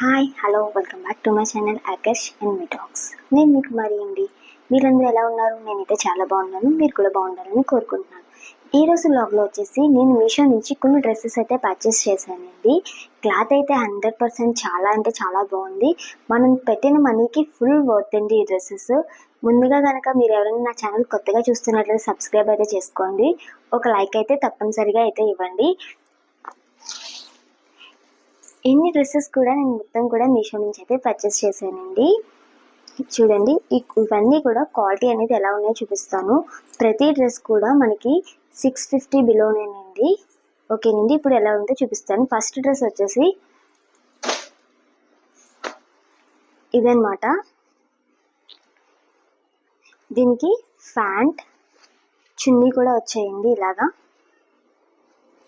Hi hello welcome back to my channel Akarsh and me talks నేను మీకు మరి అండి మీరందరూ ఎలా ఉన్నారు? నేనైతే చాలా బాగున్నాను మీరు కూడా బాగుండాలని కోరుకుంటున్నాను. ఈ రోజు వ్లాగ్లో వచ్చేసి నేను మీషో నుంచి కొన్ని డ్రెస్సెస్ అయితే పర్చేస్ చేశానండి. క్లాత్ అయితే హండ్రెడ్ పర్సెంట్ చాలా అంటే చాలా బాగుంది. మనం పెట్టిన మనీకి ఫుల్ వర్త్ అండి ఈ డ్రెస్సెస్. ముందుగా కనుక మీరు ఎవరైనా నా ఛానల్ కొత్తగా చూస్తున్నట్లయితే సబ్స్క్రైబ్ అయితే చేసుకోండి. ఒక లైక్ అయితే తప్పనిసరిగా అయితే ఇవ్వండి. ఎన్ని డ్రెస్సెస్ కూడా నేను మొత్తం కూడా మీషో నుంచి అయితే పర్చేస్ చేశానండి. చూడండి ఇవన్నీ కూడా క్వాలిటీ అనేది ఎలా ఉన్నాయో చూపిస్తాను. ప్రతి డ్రెస్ కూడా మనకి సిక్స్ ఫిఫ్టీ బిలోనేనండి ఓకేనండి ఇప్పుడు ఎలా ఉందో చూపిస్తాను. ఫస్ట్ డ్రెస్ వచ్చేసి ఇదన్నమాట. దీనికి ఫ్యాంట్ చున్నీ కూడా వచ్చాయండి ఇలాగా.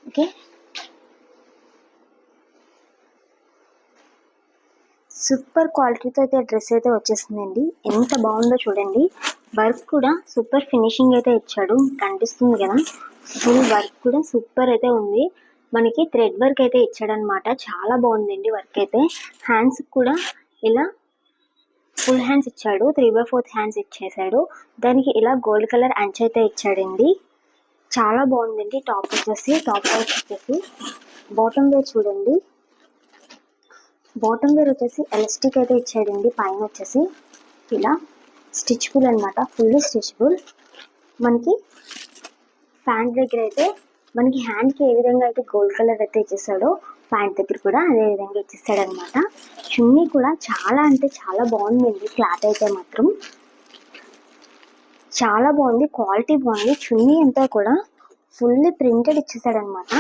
ఓకే సూపర్ క్వాలిటీతో అయితే డ్రెస్ అయితే వచ్చేసిందండి. ఎంత బాగుందో చూడండి. వర్క్ కూడా సూపర్ ఫినిషింగ్ అయితే ఇచ్చాడు. కనిపిస్తుంది కదా. ఫుల్ వర్క్ కూడా సూపర్ అయితే ఉంది. మనకి థ్రెడ్ వర్క్ అయితే ఇచ్చాడనమాట చాలా బాగుందండి వర్క్ అయితే. హ్యాండ్స్ కూడా ఇలా ఫుల్ హ్యాండ్స్ ఇచ్చాడు. త్రీ బై ఫోర్త్ హ్యాండ్స్ ఇచ్చేసాడు. దానికి ఇలా గోల్డ్ కలర్ అంచ్ అయితే ఇచ్చాడండి. చాలా బాగుందండి. టాప్ వచ్చేసి టాప్ వైట్ వచ్చేసి. బాటమ్ వేర్ చూడండి. బాటమ్ వేర్ వచ్చేసి ఎలాస్టిక్ అయితే ఇచ్చాడండి పైన వచ్చేసి ఇలా స్టిచ్బుల్ అనమాట ఫుల్ స్టిచ్బుల్ మనకి ప్యాంట్ దగ్గర అయితే మనకి హ్యాండ్కి ఏ విధంగా అయితే గోల్డ్ కలర్ అయితే ఇచ్చేసాడో ప్యాంట్ దగ్గర కూడా అదే విధంగా ఇచ్చేసాడు అనమాట చున్నీ కూడా చాలా అంటే చాలా బాగుందండి. క్లాత్ అయితే మాత్రం చాలా బాగుంది. క్వాలిటీ బాగుంది. చున్నీ అంతా కూడా ఫుల్లీ ప్రింటెడ్ ఇచ్చేసాడు అనమాట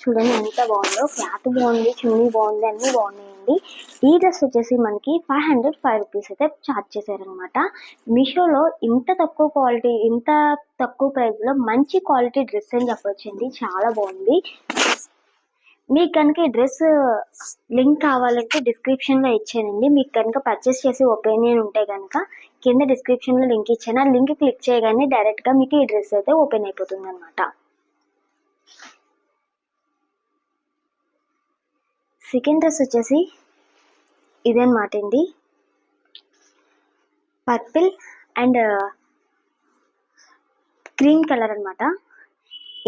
చూడండి ఎంత బాగుందో. క్లాత్ బాగుంది చున్నీ బాగుంది అన్నీ బాగున్నాయండి. ఈ డ్రెస్ వచ్చేసి మనకి ఫైవ్ హండ్రెడ్ ఫైవ్ రూపీస్ అయితే చార్జ్ చేశారనమాట మీషోలో ఇంత తక్కువ క్వాలిటీ ఇంత తక్కువ ప్రైస్లో మంచి క్వాలిటీ డ్రెస్ అని చెప్పొచ్చండి. చాలా బాగుంది. మీకు కనుక ఈ డ్రెస్ లింక్ కావాలంటే డిస్క్రిప్షన్లో ఇచ్చానండి. మీకు కనుక పర్చేస్ చేసి ఒపీనియన్ ఉంటే కనుక కింద డిస్క్రిప్షన్లో లింక్ ఇచ్చాను. ఆ లింక్ క్లిక్ చేయగానే డైరెక్ట్గా మీకు ఈ డ్రెస్ అయితే ఓపెన్ అయిపోతుంది అనమాట సెకండ్ డ్రెస్ వచ్చేసి ఇదన్నమాట అండి. పర్పిల్ అండ్ క్రీమ్ కలర్ అన్నమాట.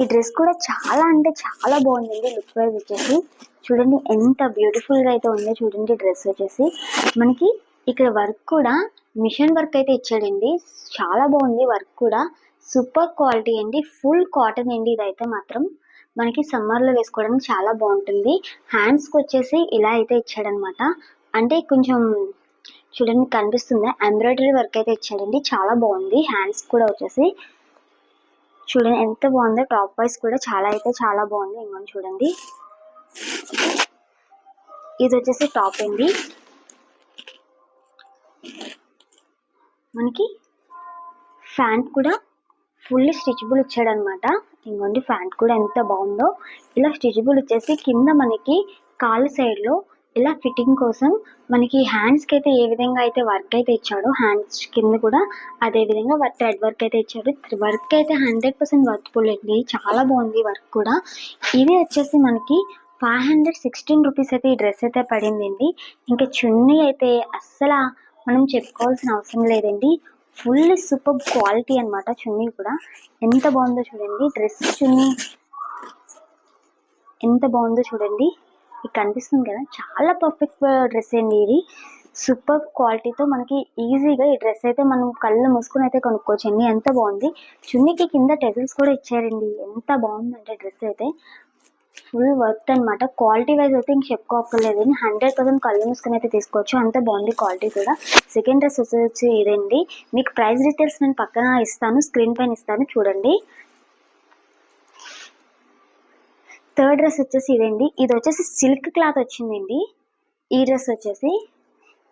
ఈ డ్రెస్ కూడా చాలా అంటే చాలా బాగుందండి లుక్ వైజ్ వచ్చేసి. చూడండి ఎంత బ్యూటిఫుల్గా అయితే ఉందో చూడండి డ్రెస్ వచ్చేసి. మనకి ఇక్కడ వర్క్ కూడా మిషన్ వర్క్ అయితే ఇచ్చాడండి. చాలా బాగుంది వర్క్ కూడా. సూపర్ క్వాలిటీ అండి. ఫుల్ కాటన్ అండి ఇదైతే మాత్రం. మనకి సమ్మర్లో వేసుకోవడానికి చాలా బాగుంటుంది. హ్యాండ్స్కి వచ్చేసి ఇలా అయితే ఇచ్చాడనమాట. అంటే కొంచెం చూడండి కనిపిస్తుంది. ఎంబ్రాయిడరీ వర్క్ అయితే ఇచ్చాడండి. చాలా బాగుంది. హ్యాండ్స్ కూడా వచ్చేసి చూడండి ఎంత బాగుందో. టాప్ వైస్ కూడా చాలా అయితే చాలా బాగుంది. ఇంకొని చూడండి. ఇది వచ్చేసి టాప్ అండి. మనకి ఫ్యాంట్ కూడా ఫుల్ స్టిచబుల్ ఇచ్చాడనమాట. ఇంకోండి ఫ్యాంట్ కూడా ఎంత బాగుందో. ఇలా స్టిచబుల్ వచ్చేసి కింద మనకి కాళ్ళ సైడ్లో ఇలా ఫిట్టింగ్ కోసం మనకి హ్యాండ్స్కి అయితే ఏ విధంగా అయితే వర్క్ అయితే ఇచ్చాడో హ్యాండ్స్ కింద కూడా అదే విధంగా థ్రెడ్ వర్క్ అయితే ఇచ్చాడు. వర్క్ అయితే హండ్రెడ్ పర్సెంట్ వర్త్ఫుల్ అండి. చాలా బాగుంది వర్క్ కూడా. ఇది వచ్చేసి మనకి ఫైవ్ హండ్రెడ్ సిక్స్టీన్ రూపీస్ అయితే ఈ డ్రెస్ అయితే పడిందండి. ఇంకా చున్నీ అయితే అస్సలు మనం చెప్పుకోవాల్సిన అవసరం లేదండి. ఫుల్ సూపర్ క్వాలిటీ అన్నమాట చున్నీ కూడా. ఎంత బాగుందో చూడండి. డ్రెస్ చున్నీ ఎంత బాగుందో చూడండి. ఇది కనిపిస్తుంది కదా. చాలా పర్ఫెక్ట్ డ్రెస్ అండి ఇది. సూపర్ క్వాలిటీతో మనకి ఈజీగా ఈ డ్రెస్ అయితే మనం కళ్ళు మూసుకుని అయితే కొనుక్కోవచ్చు అండి. ఎంత బాగుంది. చున్నీకి కింద టెజిల్స్ కూడా ఇచ్చారండి. ఎంత బాగుందంటే డ్రెస్ అయితే. ఫుల్ వర్త్ అన్నమాట. క్వాలిటీ వైజ్ అయితే ఇంక చెప్పుకోక్కర్లేదు. హండ్రెడ్ పర్సెంట్ కళ్ళు మూసుకుని అయితే తీసుకోవచ్చు. అంత బాగుంది క్వాలిటీ కూడా. సెకండ్ డ్రెస్ వచ్చేసి ఇదండి. మీకు ప్రైస్ డీటెయిల్స్ నేను పక్కన ఇస్తాను. స్క్రీన్ పైన ఇస్తాను. చూడండి. థర్డ్ డ్రెస్ వచ్చేసి ఇదండి. ఇది వచ్చేసి సిల్క్ క్లాత్ వచ్చిందండి. ఈ డ్రెస్ వచ్చేసి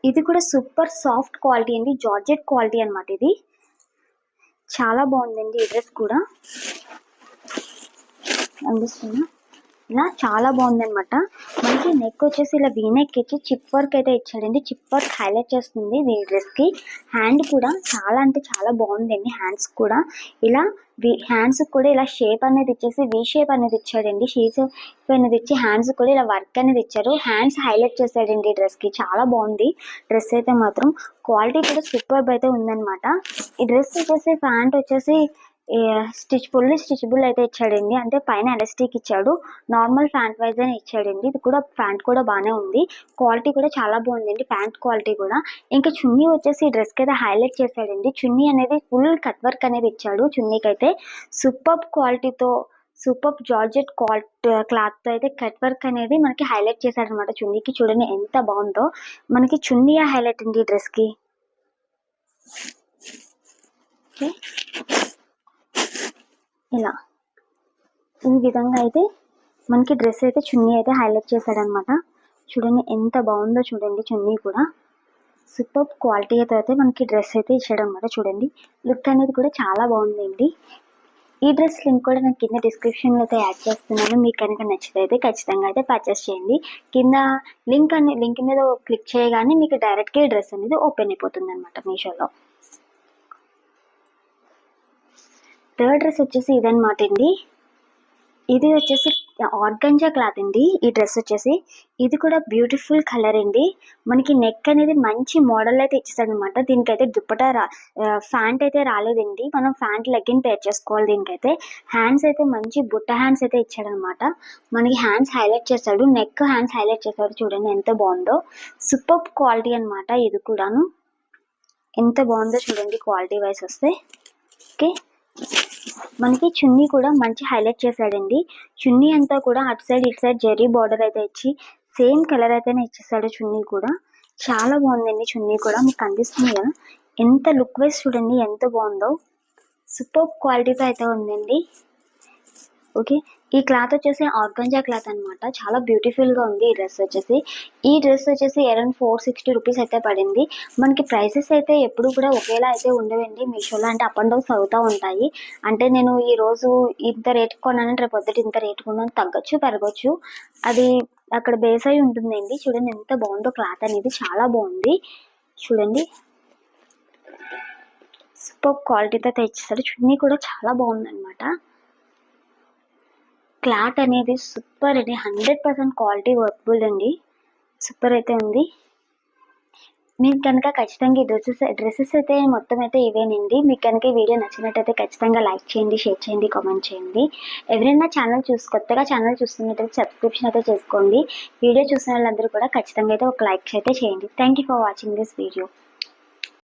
ఇది కూడా సూపర్ సాఫ్ట్ క్వాలిటీ అండి. జార్జెట్ క్వాలిటీ అనమాట ఇది. చాలా బాగుందండి ఈ డ్రెస్ కూడా. అందిస్తున్నా. ఇలా చాలా బాగుంది అనమాట మనకి నెక్ వచ్చేసి ఇలా వీ నెక్ ఇచ్చి చిప్ వర్క్ అయితే ఇచ్చాడండి. చిప్ వర్క్ హైలైట్ చేస్తుంది ఈ డ్రెస్కి హ్యాండ్ కూడా చాలా అంటే చాలా బాగుందండి హ్యాండ్స్ కూడా. ఇలా వి హ్యాండ్స్ కూడా ఇలా షేప్ అనేది ఇచ్చేసి వి షేప్ అనేది ఇచ్చాడండి. షీస్ అనేది ఇచ్చి హ్యాండ్స్ కూడా ఇలా వర్క్ అనేది ఇచ్చారు. హ్యాండ్స్ హైలైట్ చేశాడండి ఈ చాలా బాగుంది. డ్రెస్ అయితే మాత్రం క్వాలిటీ కూడా సూపర్ అయితే ఉందన్నమాట. ఈ డ్రెస్ వచ్చేసి ప్యాంట్ వచ్చేసి స్టిచ్ ఫుల్ స్టిచబుల్ అయితే ఇచ్చాడండి. అంటే పైన ఎలాస్టిక్ ఇచ్చాడు. నార్మల్ ప్యాంట్ వైజ్ అని ఇచ్చాడండి. ఇది కూడా ప్యాంట్ కూడా బాగానే ఉంది. క్వాలిటీ కూడా చాలా బాగుందండి. ప్యాంట్ క్వాలిటీ కూడా. ఇంకా చున్నీ వచ్చేసి ఈ డ్రెస్కి అయితే హైలైట్ చేశాడండి. చున్నీ అనేది ఫుల్ కట్ వర్క్ అనేది ఇచ్చాడు చున్నీకి అయితే సూపర్ క్వాలిటీతో సూపర్ జార్జెట్ క్వాలిటీ క్లాత్తో అయితే కట్ వర్క్ అనేది మనకి హైలైట్ చేశాడనమాట చున్నీకి. చూడండి ఎంత బాగుందో. మనకి చున్నీ హైలైట్ అండి ఈ డ్రెస్కి ఓకే. ఇలా. ఈ విధంగా అయితే మనకి డ్రెస్ అయితే చున్నీ అయితే హైలైట్ చేశాడనమాట. చూడండి ఎంత బాగుందో చూడండి చున్నీ కూడా. సూపర్ క్వాలిటీ అయితే అయితే మనకి డ్రెస్ అయితే ఇచ్చాడనమాట చూడండి. లుక్ అనేది కూడా చాలా బాగుందండి. ఈ డ్రెస్ లింక్ కూడా నేను కింద డిస్క్రిప్షన్లో అయితే యాడ్ చేస్తున్నాను. మీకు కనుక నచ్చితే అయితే ఖచ్చితంగా అయితే పర్చేస్ చేయండి. కింద లింక్ అనే లింక్ మీద క్లిక్ చేయగానే మీకు డైరెక్ట్గా ఈ డ్రెస్ అనేది ఓపెన్ అయిపోతుంది అనమాట మీషోలో. థర్డ్ డ్రెస్ వచ్చేసి ఇదనమాట అండి. ఇది వచ్చేసి ఆర్గంజా క్లాత్ అండి. ఈ డ్రెస్ వచ్చేసి ఇది కూడా బ్యూటిఫుల్ కలర్ అండి. మనకి నెక్ అనేది మంచి మోడల్ అయితే ఇచ్చేసాడు అనమాట దీనికైతే దుప్పట రా ఫ్యాంట్ అయితే రాలేదండి. మనం ఫ్యాంట్ లెగ్గిన్ పేర్ చేసుకోవాలి దీనికైతే. హ్యాండ్స్ అయితే మంచి బుట్ట హ్యాండ్స్ అయితే ఇచ్చాడనమాట. మనకి హ్యాండ్స్ హైలైట్ చేశాడు. నెక్ హ్యాండ్స్ హైలైట్ చేశాడు చూడండి ఎంత బాగుందో. సూపర్ క్వాలిటీ అనమాట ఇది కూడాను. ఎంత బాగుందో చూడండి క్వాలిటీ వైస్ వస్తే. ఓకే. మనకి చున్నీ కూడా మంచి హైలైట్ చేశాడండి. చున్నీ అంతా కూడా అటు సైడ్ ఇటు సైడ్ జెర్రీ బార్డర్ అయితే ఇచ్చి సేమ్ కలర్ అయితేనే ఇచ్చేసాడు చున్నీ కూడా. చాలా బాగుందండి చున్నీ కూడా. మీకు కనిపిస్తుంది కదా. ఎంత లుక్ వైజ్ చూడండి ఎంత బాగుందో. సూపర్ క్వాలిటీతో అయితే ఉందండి. ఓకే? ఈ క్లాత్ వచ్చేసి ఆర్గంజా క్లాత్ అనమాట చాలా బ్యూటిఫుల్గా ఉంది ఈ డ్రెస్ వచ్చేసి. ఈ డ్రెస్ వచ్చేసి అరౌండ్ ఫోర్ సిక్స్టీ రూపీస్ అయితే పడింది. మనకి ప్రైసెస్ అయితే ఎప్పుడు కూడా ఒకేలా అయితే ఉండవండి. మీషోలో అంటే అప్ అండ్ డౌన్స్ అవుతూ ఉంటాయి. అంటే నేను ఈ రోజు ఇంత రేట్ కొన్నాను రేపు పొద్దుట ఇంత రేట్ కొన్నాను తగ్గొచ్చు పెరగచ్చు. అది అక్కడ బేస్ అయి ఉంటుందండి. చూడండి ఎంత బాగుందో క్లాత్ అనేది. చాలా బాగుంది. చూడండి. సూపర్ క్వాలిటీతో తెచ్చేసారు. చున్నీ కూడా చాలా బాగుందన్నమాట. క్లాత్ అనేది సూపర్ అండి. హండ్రెడ్ పర్సెంట్ క్వాలిటీ వర్క్బుల్ అండి. సూపర్ అయితే ఉంది. మీకు కనుక ఖచ్చితంగా ఈ డ్రెస్సెస్ డ్రెస్సెస్ అయితే మొత్తం అయితే ఇవేనండి. మీకు కనుక ఈ వీడియో నచ్చినట్టయితే ఖచ్చితంగా లైక్ చేయండి షేర్ చేయండి కామెంట్ చేయండి. ఎవరైనా ఛానల్ చూసి కొత్తగా ఛానల్ చూస్తున్నట్టయితే సబ్స్క్రిప్షన్ అయితే చేసుకోండి. వీడియో చూసిన వాళ్ళందరూ కూడా ఖచ్చితంగా అయితే ఒక లైక్ అయితే చేయండి. Thank you for watching this video